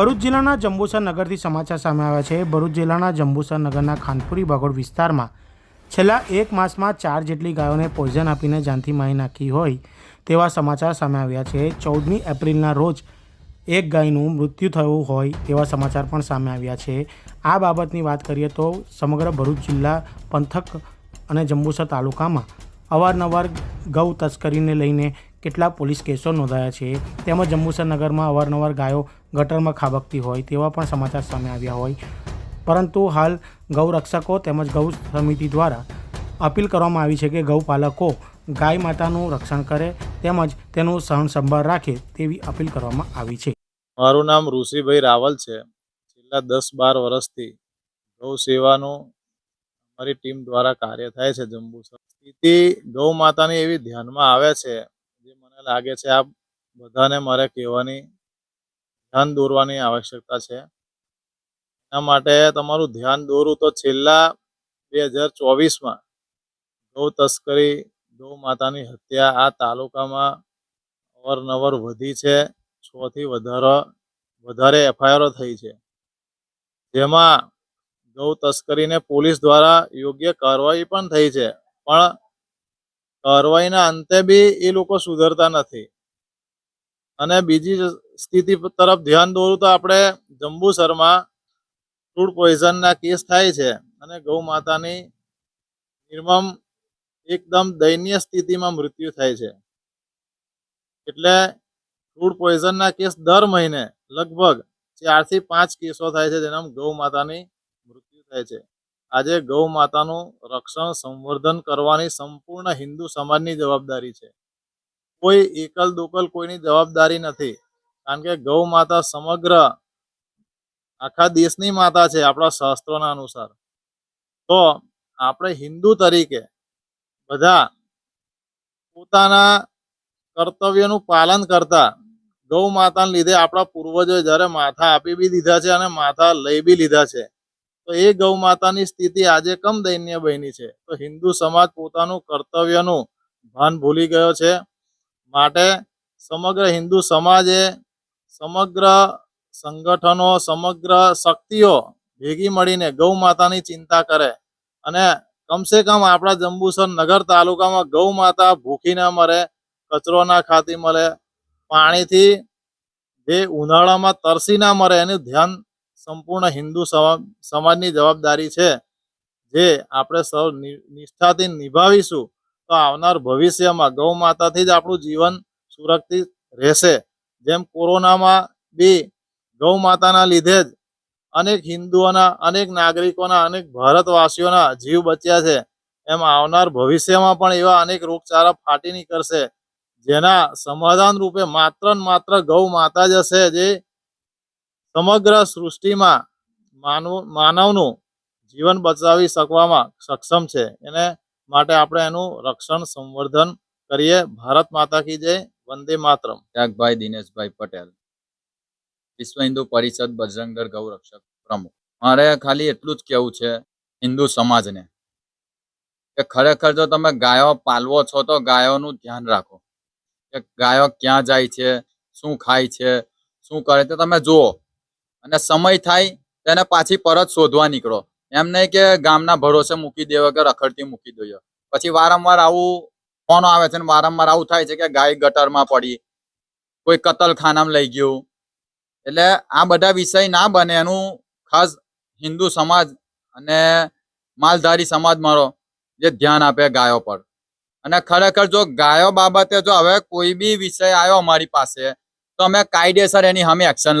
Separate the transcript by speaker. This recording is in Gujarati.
Speaker 1: ભરૂચ જિલ્લાના જંબુસર નગરથી સમાચાર સામે આવ્યા છે. ભરૂચ જિલ્લાના જંબુસર નગરના ખાનપુરી બાગોળ વિસ્તારમાં છેલ્લા એક માસમાં ચાર જેટલી ગાયોને પોઈઝન આપીને જાનથી મારી નાખી હોય તેવા સમાચાર સામે આવ્યા છે. ચૌદમી એપ્રિલના રોજ એક ગાયનું મૃત્યુ થયું હોય તેવા સમાચાર પણ સામે આવ્યા છે. આ બાબતની વાત કરીએ તો સમગ્ર ભરૂચ જિલ્લા પંથક અને જંબુસર તાલુકામાં અવારનવાર ગૌ તસ્કરીને લઈને કેટલાક પોલીસ કેસો નોંધાયા છે, તેમજ જંબુસર નગરમાં અવારનવાર ગાયો ગટરમાં ખાબકતી હોય તેવા પણ સમાચાર સામે આવ્યા હોય. પરંતુ હાલ ગૌ રક્ષકો તેમજ ગૌ સમિતિ દ્વારા અપીલ કરવામાં આવી છે કે ગૌપાલકો ગાય માતાનું રક્ષણ કરે તેમજ તેનું સહન સંભાળ રાખે તેવી અપીલ કરવામાં આવી છે.
Speaker 2: મારું નામ ઋષિભાઈ રાવલ છે. છેલ્લા દસ બાર વર્ષથી ગૌ સેવાનું અમારી ટીમ દ્વારા કાર્ય થાય છે જંબુસર. સ્થિતિ ગૌ માતાની એવી ધ્યાનમાં આવે છે લાગે છે આ બધાને મારે કહેવાની ધ્યાન દોરવાની આવશ્યકતા છે. એના માટે તમારું ધ્યાન દોરું તો છેલ્લા બે હજાર ચોવીસમાં ગૌ તસ્કરી, ગૌ માતાની હત્યા આ તાલુકામાં અવારનવાર વધી છે. છ થી વધારે વધારે એફઆઈઆરો થઈ છે. જેમાં ગૌ તસ્કરીને પોલીસ દ્વારા યોગ્ય કાર્યવાહી પણ થઈ છે. પણ કાર્યવાહીના અંતે બી એ લોકો સુધરતા નથી. અને બીજી સ્થિતિ તરફ ધ્યાન દોરું તો આપણે જંબુસરમાં ફૂડ પોઈઝનના કેસ થાય છે અને ગૌ માતાની નિર્મમ એકદમ દયનીય સ્થિતિમાં મૃત્યુ થાય છે. એટલે ફૂડ પોઈઝનના કેસ દર મહિને લગભગ ચારથી પાંચ કેસો થાય છે જેનામાં ગૌ માતાની મૃત્યુ થાય છે. આજે ગૌ માતાનું રક્ષણ, સંવર્ધન કરવાની સંપૂર્ણ હિન્દુ સમાજની જવાબદારી છે. કોઈ એકલ દોકલ કોઈની જવાબદારી નથી, કારણ કે ગૌ માતા સમગ્ર આખા દેશની માતા છે, આપણા શાસ્ત્રોના અનુસાર. તો આપણે હિન્દુ તરીકે બધા પોતાના કર્તવ્યનું પાલન કરતા ગૌ માતાને લીધે આપણા પૂર્વજોએ જ્યારે માથા આપી બી દીધા છે અને માથા લઈ બી લીધા છે તો એ ગૌ માતાની સ્થિતિ આજે કમ દયનીય બની છે. તો હિન્દુ સમાજ પોતાનું કર્તવ્યનું ભાન ભૂલી ગયો છે. માટે સમગ્ર હિન્દુ સમાજે સમગ્ર સંગઠનો, સમગ્ર શક્તિઓ ભેગી મળીને ગૌ માતાની ચિંતા કરે અને કમસે કમ આપણા જંબુસર નગર તાલુકામાં ગૌ માતા ભૂખી ના મરે, કચરો ના ખાતી મળે પાણીથી જે ઉનાળામાં તરસી ના મરે એનું ધ્યાન સંપૂર્ણ હિન્દુ સમા- સમાજની જવાબદારી છે. જે આપણે સૌ નિષ્ઠાથી નિભાવીશું, તો આવનાર ભવિષ્યમાં ગૌ માતાથી જ આપણું જીવન સુરક્ષિત રહેશે. જેમ કોરોનામાં બી ગૌ માતાના લીધે જ અનેક હિન્દુઓના, અનેક નાગરિકોના, અનેક ભારતવાસીઓના જીવ બચ્યા છે. એમ આવનાર ભવિષ્યમાં પણ એવા અનેક રોગચાળા ફાટી નીકળશે, જેના સમાધાન રૂપે માત્ર માત્ર ગૌ માતા જ હશે, જે સમગ્ર સૃષ્ટિમાં માનવ, માનવનું જીવન બચાવી શકવામાં સક્ષમ છે. એને માટે આપણે એનું રક્ષણ, સંવર્ધન કરીએ. ભારત માતા કી જય. વંદે માતરમ.
Speaker 3: ત્યાગભાઈ દિનેશભાઈ પટેલ, વિશ્વ હિન્દુ પરિષદ બજરંગર ગૌરક્ષક પ્રમુખ. મારે ખાલી એટલું જ કેવું છે હિન્દુ સમાજને કે ખરેખર જો તમે ગાયો પાલવો છો તો ગાયોનું ધ્યાન રાખો. કે ગાયો ક્યાં જાય છે, શું ખાય છે, શું કરે તે તમે જુઓ. અને સમય થાય તેને પાછી પરત શોધવા નીકળો. એમ નહીં કે ગામના ભરોસે મૂકી દેવો કે રખડતી મૂકી દઈએ. પછી વારંવાર આવું ફોન આવે છે વારંવાર આવું થાય છે કે ગાય ગટરમાં પડી, કોઈ કતલખાનામાં લઈ ગયું. એટલે આ બધા વિષય ના બને એનું ખાસ હિન્દુ સમાજ અને માલધારી સમાજ મારો જે ધ્યાન આપે ગાયો પર. અને ખરેખર જો ગાયો બાબતે જો હવે કોઈ બી વિષય આવ્યો અમારી પાસે, તો અમે કાયદેસર એની અમે action